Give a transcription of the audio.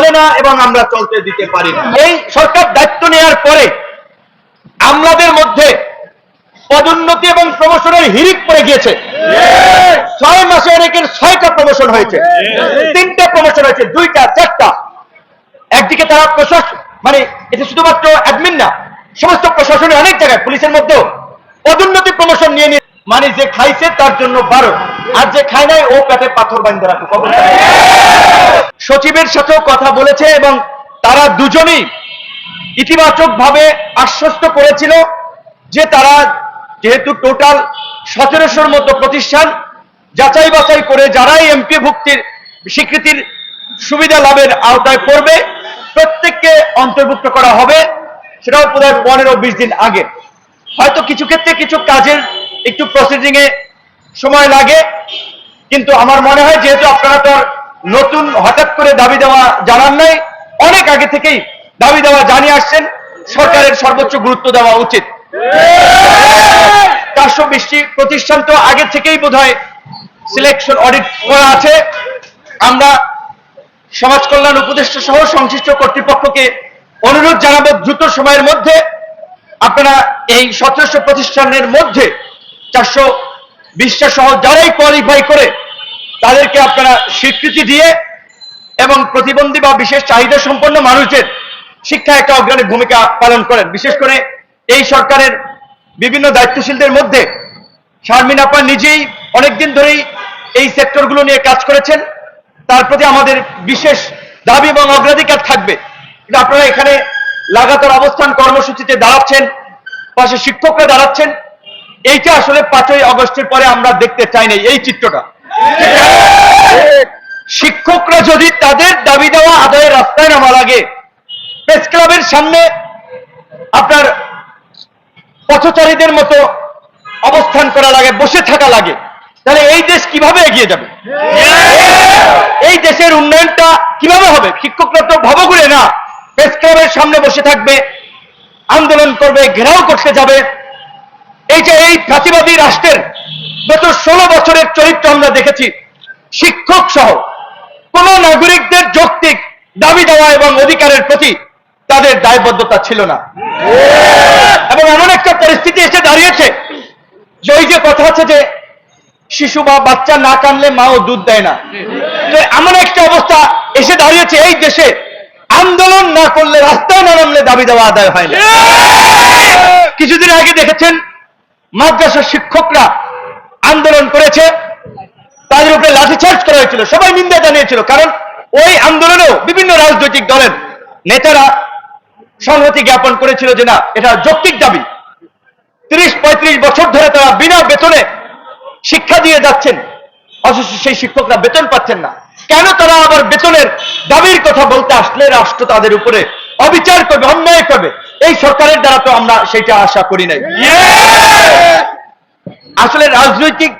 চলে না এবং আমরা চলতে দিতে পারি না। এই সরকার দায়িত্ব নেওয়ার পরে আমলাদের মধ্যে পদোন্নতি এবং প্রমোশনের হিরিক পড়ে গিয়েছে। ছয় মাসে অনেকের ছয়টা প্রমোশন হয়েছে। তিনটা প্রমোশন হয়েছে, দুইটা, চারটা। একদিকে তারা প্রশাসন মানে এটা শুধুমাত্র অ্যাডমিন না, সমস্ত প্রশাসনের অনেক জায়গায়, পুলিশের মধ্যেও পদোন্নতি প্রমোশন নিয়ে নিয়ে মানে যে খাইছে তার জন্য বারো আর যে খায় নাই, ও পেটে পাথর বান্ধে রাখো। সচিবের সাথেও কথা বলেছে এবং তারা দুজনেই ইতিবাচক ভাবে আশ্বস্ত করেছিল যে তারা যেহেতু টোটাল সতেরোশোর মতো প্রতিষ্ঠান যাচাই বাছাই করে যারাই এমপি ভুক্তির স্বীকৃতির সুবিধা লাভের আওতায় পড়বে, প্রত্যেককে অন্তর্ভুক্ত করা হবে, সেটাও বোধ হয় পনেরো বিশ দিন আগে। হয়তো কিছু ক্ষেত্রে কিছু কাজের একটু প্রসিডিং এ সময় লাগে, কিন্তু আমার মনে হয় যেহেতু আপনারা তো নতুন হঠাৎ করে দাবি দেওয়া জানান নাই, অনেক আগে থেকেই দাবি দেওয়া জানিয়ে আসছেন, সরকারের সর্বোচ্চ গুরুত্ব দেওয়া উচিত। চারশো বিশটি প্রতিষ্ঠান তো আগে থেকেই বোধ সিলেকশন অডিট করা আছে। আমরা সমাজ কল্যাণ উপদেষ্টা সহ সংশ্লিষ্ট কর্তৃপক্ষকে অনুরোধ জানাব দ্রুত সময়ের মধ্যে। আপনারা এই সতেরোশো প্রতিষ্ঠানের মধ্যে চারশো বিশটা সহ যারাই কোয়ালিফাই করে, তাদেরকে আপনারা স্বীকৃতি দিয়ে এবং প্রতিবন্ধী বা বিশেষ চাহিদা সম্পন্ন মানুষদের শিক্ষা একটা অগ্রণী ভূমিকা পালন করেন। বিশেষ করে এই সরকারের বিভিন্ন দায়িত্বশীলদের মধ্যে শারমিন আপা নিজেই অনেকদিন ধরেই এই সেক্টরগুলো নিয়ে কাজ করেছেন। তার প্রতি আমাদের বিশেষ দাবি এবং অগ্রাধিকার থাকবে। কিন্তু আপনারা এখানে লাগাতার অবস্থান কর্মসূচিতে দাঁড়াচ্ছেন, পাশে শিক্ষকরা দাঁড়াচ্ছেন এইটা আসলে পাঁচই অগস্টের পরে আমরা দেখতে চাই না এই চিত্রটা। শিক্ষকরা যদি তাদের দাবি দেওয়া আদায়ের রাস্তায় নামা লাগে প্রেস ক্লাবের সামনে আপনার পথচারীদের মতো অবস্থান করা লাগে বসে থাকা লাগে, তাহলে এই দেশ কীভাবে এগিয়ে যাবে? এই দেশের উন্নয়নটা কীভাবে হবে? শিক্ষকরা তো ভবঘুরে না, প্রেস ক্লাবের সামনে বসে থাকবে, আন্দোলন করবে, ঘেরাও করতে যাবে। এই যে এই ফাঁসিবাদী রাষ্ট্রের গত ষোলো বছরের চরিত্র আমরা দেখেছি, শিক্ষক সহ কোন নাগরিকদের যৌক্তিক দাবি দেওয়া এবং অধিকারের প্রতি তাদের দায়বদ্ধতা ছিল না। এবং এমন একটা পরিস্থিতি এসে দাঁড়িয়েছে যে ওই যে কথা আছে যে শিশু বা বাচ্চা না কানলে মাও দুধ দেয় না। তো এমন একটা অবস্থা এসে দাঁড়িয়েছে এই দেশে। আন্দোলন না করলে রাস্তায় না নামলে দাবি দেওয়া আদায় হয় না। কিছুদিন আগে দেখেছেন মাদ্রাসার শিক্ষকরা আন্দোলন করেছে, তাদের উপরে লাঠিচার্জ করা হয়েছিল, সবাই নিন্দা জানিয়েছিল। কারণ ওই আন্দোলনেও বিভিন্ন রাজনৈতিক দলের নেতারা সংহতি জ্ঞাপন করেছিল যে না, এটা যৌক্তিক দাবি। তিরিশ, পঁয়ত্রিশ বছর ধরে তারা বিনা বেতনে শিক্ষা দিয়ে যাচ্ছেন, অথচ সেই শিক্ষকরা বেতন পাচ্ছেন না। কেন তারা আবার বেতনের দাবির কথা বলতে আসলে রাষ্ট্র তাদের উপরে অবিচার করবে, অন্যায় করবে? এই সরকারের দ্বারা তো আমরা সেটা আশা করি নাই। আসলে রাজনৈতিক